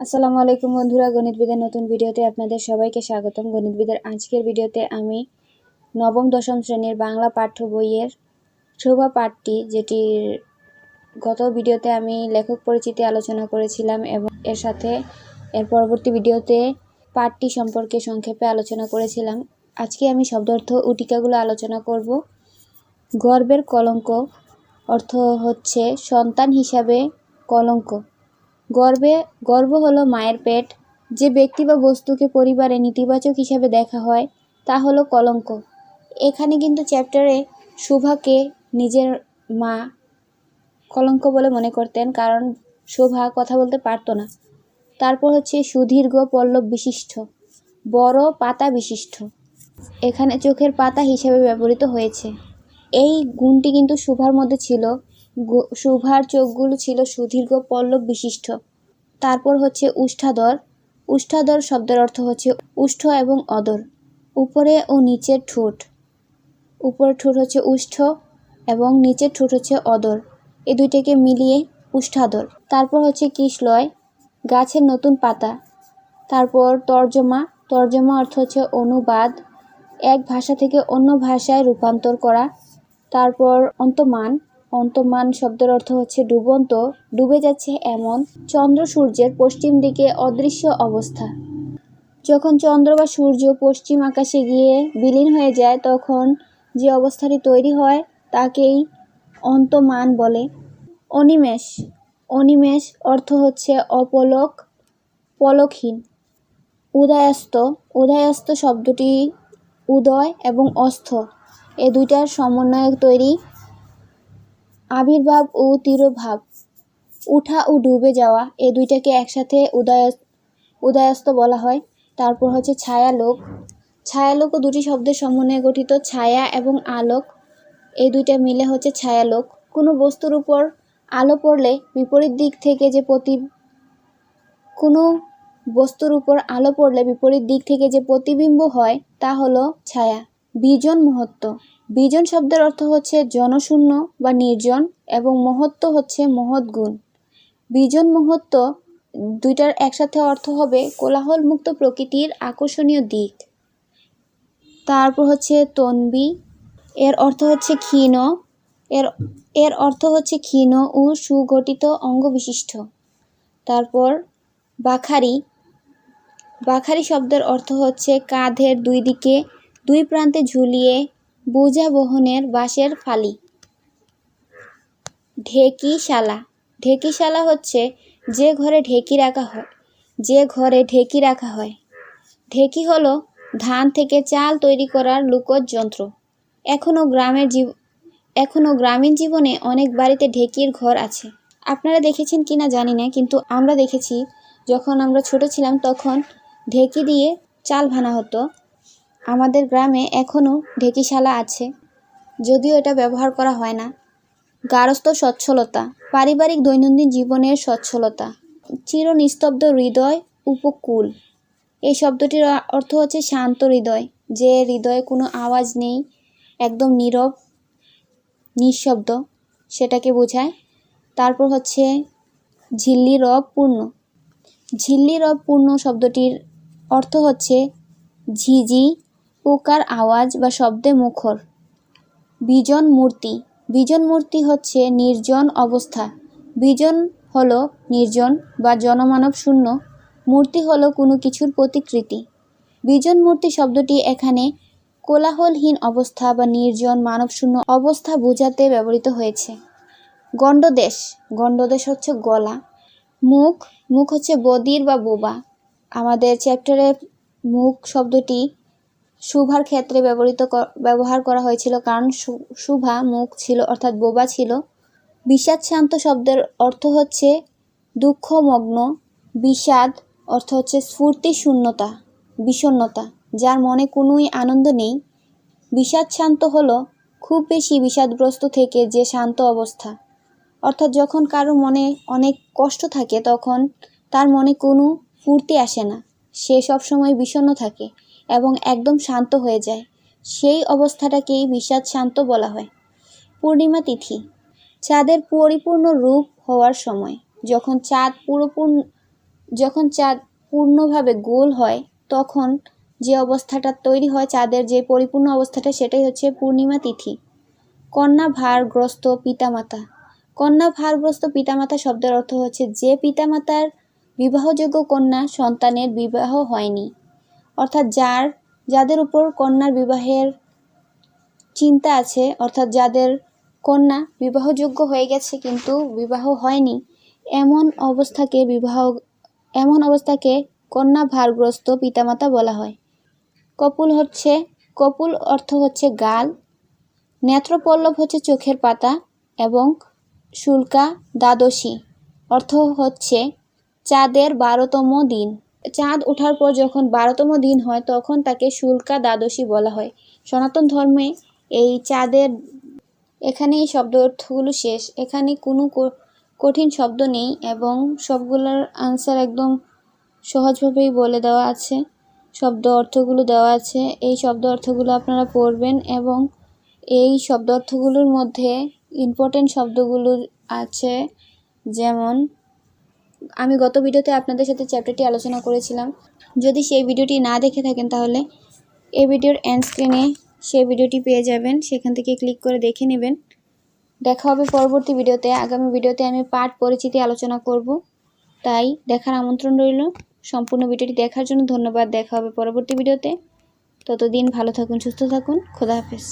আসসালামু আলাইকুম বন্ধুরা, গণিতবিদের নতুন ভিডিওতে আপনাদের সবাইকে স্বাগতম। গণিতবিদের আজকের ভিডিওতে আমি নবম দশম শ্রেণির বাংলা পাঠ্য বইয়ের শোভা পাঠটি যেটির গত ভিডিওতে আমি লেখক পরিচিতি আলোচনা করেছিলাম এবং এর সাথে এর পরবর্তী ভিডিওতে পাঠটি সম্পর্কে সংক্ষেপে আলোচনা করেছিলাম। আজকে আমি শব্দার্থ ও টিকাগুলো আলোচনা করব। গর্বের কলঙ্ক অর্থ হচ্ছে সন্তান হিসাবে কলঙ্ক। গর্বে, গর্ব হলো মায়ের পেট। যে ব্যক্তি বা বস্তুকে পরিবারে নেতিবাচক হিসাবে দেখা হয়, তা হলো কলঙ্ক। এখানে কিন্তু চ্যাপ্টারে শোভাকে নিজের মা কলঙ্ক বলে মনে করতেন, কারণ শোভা কথা বলতে পারতো না। তারপর হচ্ছে সুদীর্ঘ পল্লব বিশিষ্ট, বড় পাতা বিশিষ্ট। এখানে চোখের পাতা হিসেবে ব্যবহৃত হয়েছে। এই গুণটি কিন্তু শোভার মধ্যে ছিল। শুভার চোখগুলো ছিল সুদীর্ঘ পল্লব বিশিষ্ট। তারপর হচ্ছে উষ্ঠাদর। উষ্ঠাদর শব্দের অর্থ হচ্ছে উষ্ঠ এবং অদর। উপরে ও নিচের ঠোঁট। উপরের ঠোঁট হচ্ছে উষ্ঠ এবং নিচের ঠোঁট হচ্ছে অদর। এ দুইটাকে মিলিয়ে উষ্ঠাদর। তারপর হচ্ছে কিশলয়, গাছের নতুন পাতা। তারপর তর্জমা। তর্জমা অর্থ হচ্ছে অনুবাদ। এক ভাষা থেকে অন্য ভাষায় রূপান্তর করা। তারপর অন্তমান অন্তমান শব্দের অর্থ হচ্ছে ডুবন্ত, ডুবে যাচ্ছে এমন চন্দ্র সূর্যের পশ্চিম দিকে অদৃশ্য অবস্থা। যখন চন্দ্র বা সূর্য পশ্চিম আকাশে গিয়ে বিলীন হয়ে যায়, তখন যে অবস্থাটি তৈরি হয়, তাকেই অন্তমান বলে। অনিমেষ অনিমেষ অর্থ হচ্ছে অপলক, পলকহীন। উদয়াস্ত উদয়াস্ত শব্দটি উদয় এবং অস্ত এ দুইটার সমন্বয়ে তৈরি আবির্ভাব ও তিরোভাব। উঠা ও ডুবে যাওয়া, এ দুইটাকে একসাথে উদয় উদয়াস্ত বলা হয়। তারপর হচ্ছে ছায়ালোক। ছায়ালোক ও দুটি শব্দের সমন্বয়ে গঠিত ছায়া এবং আলোক। এই দুইটা মিলে হচ্ছে ছায়ালোক। কোনো বস্তুর উপর আলো পড়লে বিপরীত দিক থেকে যে প্রতি কোনো বস্তুর উপর আলো পড়লে বিপরীত দিক থেকে যে প্রতিবিম্ব হয়, তা হলো ছায়া। বিজন মহত্ব। বিজন শব্দের অর্থ হচ্ছে জনশূন্য বা নির্জন এবং মহত্ব হচ্ছে মহৎ গুণ। বিজন মহত্ব দুইটার একসাথে অর্থ হবে কোলাহল মুক্ত প্রকৃতির আকর্ষণীয় দিক। তারপর হচ্ছে তনবি, এর অর্থ হচ্ছে ক্ষীণ, এর এর অর্থ হচ্ছে ক্ষীণ ও সুগঠিত অঙ্গ বিশিষ্ট। তারপর বাখারি বাখারি শব্দের অর্থ হচ্ছে কাঁধের দুই দিকে দুই প্রান্তে ঝুলিয়ে বোঝা বহনের বাঁশের ফালি। ঢেকিশালা। ঢেকিশালা হচ্ছে যে ঘরে ঢেকি রাখা হয়, যে ঘরে ঢেকি রাখা হয়। ঢেকি হলো ধান থেকে চাল তৈরি করার লুকোজ যন্ত্র। এখনও গ্রামের জীব, এখনও গ্রামীণ জীবনে অনেক বাড়িতে ঢেকির ঘর আছে। আপনারা দেখেছেন কি না জানি না, কিন্তু আমরা দেখেছি, যখন আমরা ছোট ছিলাম তখন ঢেকি দিয়ে চাল ভানা হতো। আমাদের গ্রামে এখনও ঢেকিশালা আছে, যদিও এটা ব্যবহার করা হয় না। গারস্থ সচ্ছলতা, পারিবারিক দৈনন্দিন জীবনের সচ্ছলতা চির নিস্তব্ধ হৃদয়, উপকূল। এই শব্দটির অর্থ হচ্ছে শান্ত হৃদয়, যে হৃদয়ে কোনো আওয়াজ নেই, একদম নীরব, নিঃশব্দ, সেটাকে বোঝায়। তারপর হচ্ছে ঝিল্লি রব পূর্ণ ঝিল্লি রব পূর্ণ শব্দটির অর্থ হচ্ছে ঝিঝি পোকার আওয়াজ বা শব্দে মুখর। বিজন মূর্তি। বিজন মূর্তি হচ্ছে নির্জন অবস্থা। বিজন হলো নির্জন বা জনমানব শূন্য। মূর্তি হলো কোনো কিছুর প্রতিকৃতি। বিজন মূর্তি শব্দটি এখানে কোলাহলহীন অবস্থা বা নির্জন মানবশূন্য অবস্থা বোঝাতে ব্যবহৃত হয়েছে। গণ্ডদেশ। গণ্ডদেশ হচ্ছে গলা। মুখ। মুখ হচ্ছে বদির বা বোবা। আমাদের চ্যাপ্টারে মুখ শব্দটি শুভার ক্ষেত্রে ব্যবহৃত ব্যবহার করা হয়েছিল কারণ শুভা মুখ ছিল, অর্থাৎ বোবা ছিল। বিষাদ শান্ত শব্দের অর্থ হচ্ছে দুঃখমগ্ন, বিষাদ অর্থ হচ্ছে স্ফূর্তি শূন্যতা বিষণ্ণতা, যার মনে কোনোই আনন্দ নেই। বিষাদ শান্ত হলো খুব বেশি বিষাদগ্রস্ত থেকে যে শান্ত অবস্থা। অর্থাৎ যখন কারও মনে অনেক কষ্ট থাকে, তখন তার মনে কোনো ফুর্তি আসে না। সে সবসময় বিষণ্ণ থাকে। এবং একদম শান্ত হয়ে যায়। সেই অবস্থাটাকেই বিষাদ শান্ত বলা হয়। পূর্ণিমা তিথি। চাঁদের পরিপূর্ণ রূপ হওয়ার সময়। যখন চাঁদ পুরোপূর্ণ, যখন চাঁদ পূর্ণভাবে গোল হয়, তখন যে অবস্থাটা তৈরি হয় চাঁদের যে পরিপূর্ণ অবস্থাটা, সেটাই হচ্ছে পূর্ণিমা তিথি। কন্যা ভারগ্রস্ত পিতামাতা। কন্যা ভারগ্রস্ত পিতামাতা শব্দের অর্থ হচ্ছে, যে পিতামাতার বিবাহযোগ্য কন্যা সন্তানের বিবাহ হয়নি অর্থাৎ যার, যাদের উপর কন্যার বিবাহের চিন্তা আছে, অর্থাৎ যাদের কন্যা বিবাহযোগ্য হয়ে গেছে কিন্তু বিবাহ হয়নি, এমন অবস্থাকে বিবাহ, এমন অবস্থাকে কন্যা ভারগ্রস্ত পিতামাতা বলা হয়। কপুল হচ্ছে, কপুল অর্থ হচ্ছে গাল, নেত্রপল্লব হচ্ছে চোখের পাতা এবং শুল্কা দ্বাদশী, অর্থ হচ্ছে চাঁদের বারোতম দিন। চাঁদ ওঠার পর যখন বারোতম দিন হয়, তখন তাকে শুল্কা দ্বাদশী বলা হয়। সনাতন ধর্মে এই চাঁদের এখানে এই শব্দ অর্থগুলো শেষ। এখানে কোনো কঠিন শব্দ নেই এবং সবগুলোর আনসার একদম সহজভাবেই বলে দেওয়া আছে। শব্দ অর্থগুলো দেওয়া আছে। এই শব্দ অর্থগুলো আপনারা পড়বেন এবং এই শব্দ অর্থগুলোর মধ্যে ইম্পর্টেন্ট শব্দগুলো আছে, যেমন আমি গত ভিডিওতে আপনাদের সাথে চ্যাপ্টারটি আলোচনা করেছিলাম। যদি সেই ভিডিওটি না দেখে থাকেন তাহলে এই ভিডিওর এন্ড স্ক্রিনে সেই ভিডিওটি পেয়ে যাবেন। সেখান থেকে ক্লিক করে দেখে নেবেন। দেখা হবে পরবর্তী ভিডিওতে। আগামী ভিডিওতে আমি পাঠ পরিচিতি আলোচনা করব। তাই দেখার আমন্ত্রণ রইল। সম্পূর্ণ ভিডিওটি দেখার জন্য ধন্যবাদ। দেখা হবে পরবর্তী ভিডিওতে। ততদিন ভালো থাকুন, সুস্থ থাকুন। খোদা হাফেজ।